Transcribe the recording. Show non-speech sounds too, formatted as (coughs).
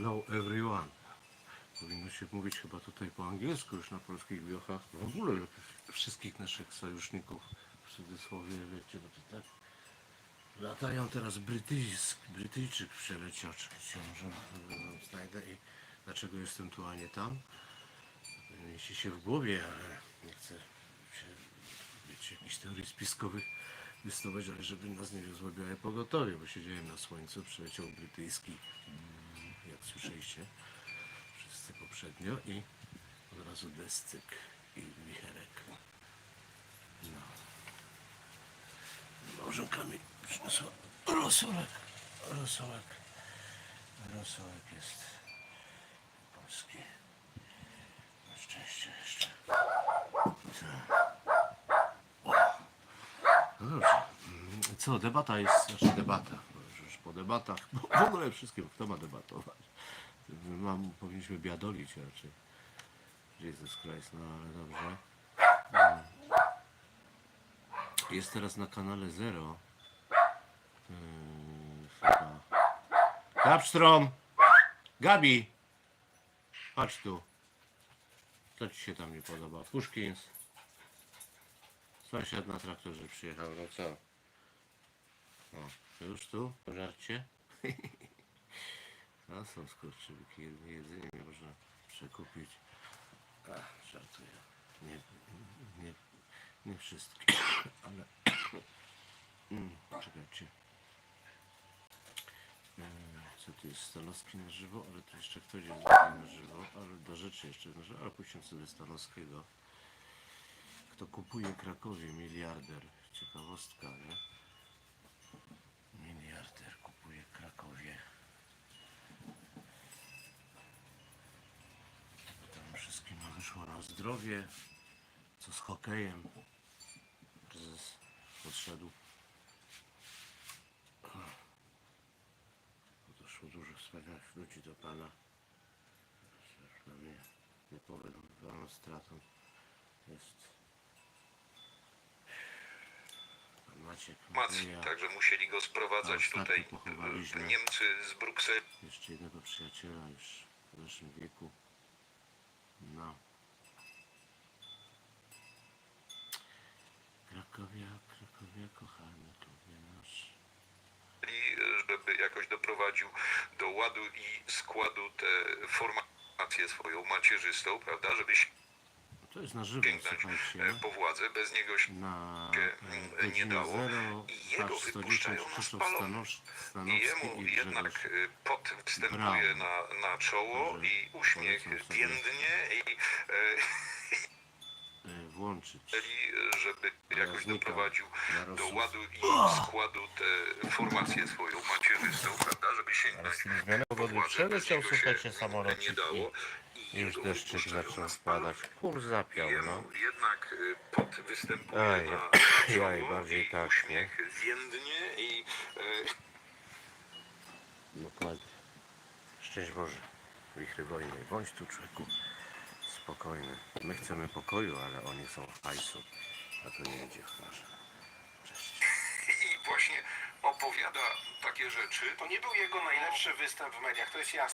Hello everyone. Powinno się mówić chyba tutaj po angielsku już na polskich wiochach. W ogóle wszystkich naszych sojuszników w cudzysłowie, wiecie, bo to tak latają teraz Brytyjsk, Brytyjczyk przeleciał, czekajcie, może e, znajdę i dlaczego jestem tu, a nie tam. Mieści się w głowie, ale nie chcę się, wiecie, jakichś teorii spiskowych wystawać, ale żeby nas nie wiozło białe pogotowie, bo siedziałem na słońcu, przyleciał brytyjski, słyszeliście, wszyscy poprzednio i od razu descyk i wicherek. No. Małżonkami przyniosła rosołek, rosołek, rosołek jest polski. Na szczęście jeszcze. Tak. No dobrze. Co, debata jest, znaczy debata, po debatach, bo w ogóle wszystkim, kto ma debatować? Mam, powinniśmy biadolić raczej. Jesus Christ, no ale dobrze. Mm. Jest teraz na kanale Zero. Chyba. Gabstrom! Gabi! Chodź tu. Co ci się tam nie podoba? Puszkins. Sąsiad na traktorze przyjechał, no co? O, to już tu? Pożarcie? (laughs) A są skurczybyki, jedzenie nie można przekupić. Ach, żartuję. Nie, nie, nie wszystkie, (coughs) ale... (coughs) Mm, czekajcie. E, Co tu jest? Stanowski na żywo, ale tu jeszcze ktoś jest na żywo, ale do rzeczy jeszcze na żywo, ale puścimy sobie Stanowskiego. Kto kupuje Krakowie? Miliarder. Ciekawostka, nie? Miliarder kupuje Krakowie. Tam wszystkim wyszło na zdrowie. Co z hokejem? Prezes odszedł. Bo Doszło dużo wspaniałych ludzi do Pana. Na mnie nie powiem, pełną stratą jest pan Maciek także musieli go sprowadzać ostatnio tutaj pochowaliśmy. e, Niemcy z Brukseli. jeszcze jednego przyjaciela już w naszym wieku. Doprowadził do ładu i składu tę formację swoją macierzystą, prawda, żeby To jest na żywo, sięgnąć e, po władzę. Bez niego się Na się, e, nie dało. zero, I jego patrz, 110 wypuszczają na. Stanosz, i jemu i jednak e, pot wstępuje na, na czoło Także i uśmiech więdnie i e, (laughs) włączyć. żeby jakoś znikał doprowadził do ładu i składu tę formację swoją macierzystą, prawda, żeby sięgnąć Z po wody władzę. przeleciał, niego się słuchajcie, samolocik nie dało. I już deszczyk zaczął spadać. Kur zapiał, no. Jemu jednak y, pot występuje Aj, na (clears throat) jaj, bardziej i tak, uśmiech więdnie i y, Dokładnie. Szczęść Boże. Wichry wojny. Bądź tu człowieku spokojny. My chcemy pokoju, ale oni są w hajsu. A to nie i właśnie opowiada takie rzeczy. To nie był jego najlepszy występ w mediach, to jest jasne.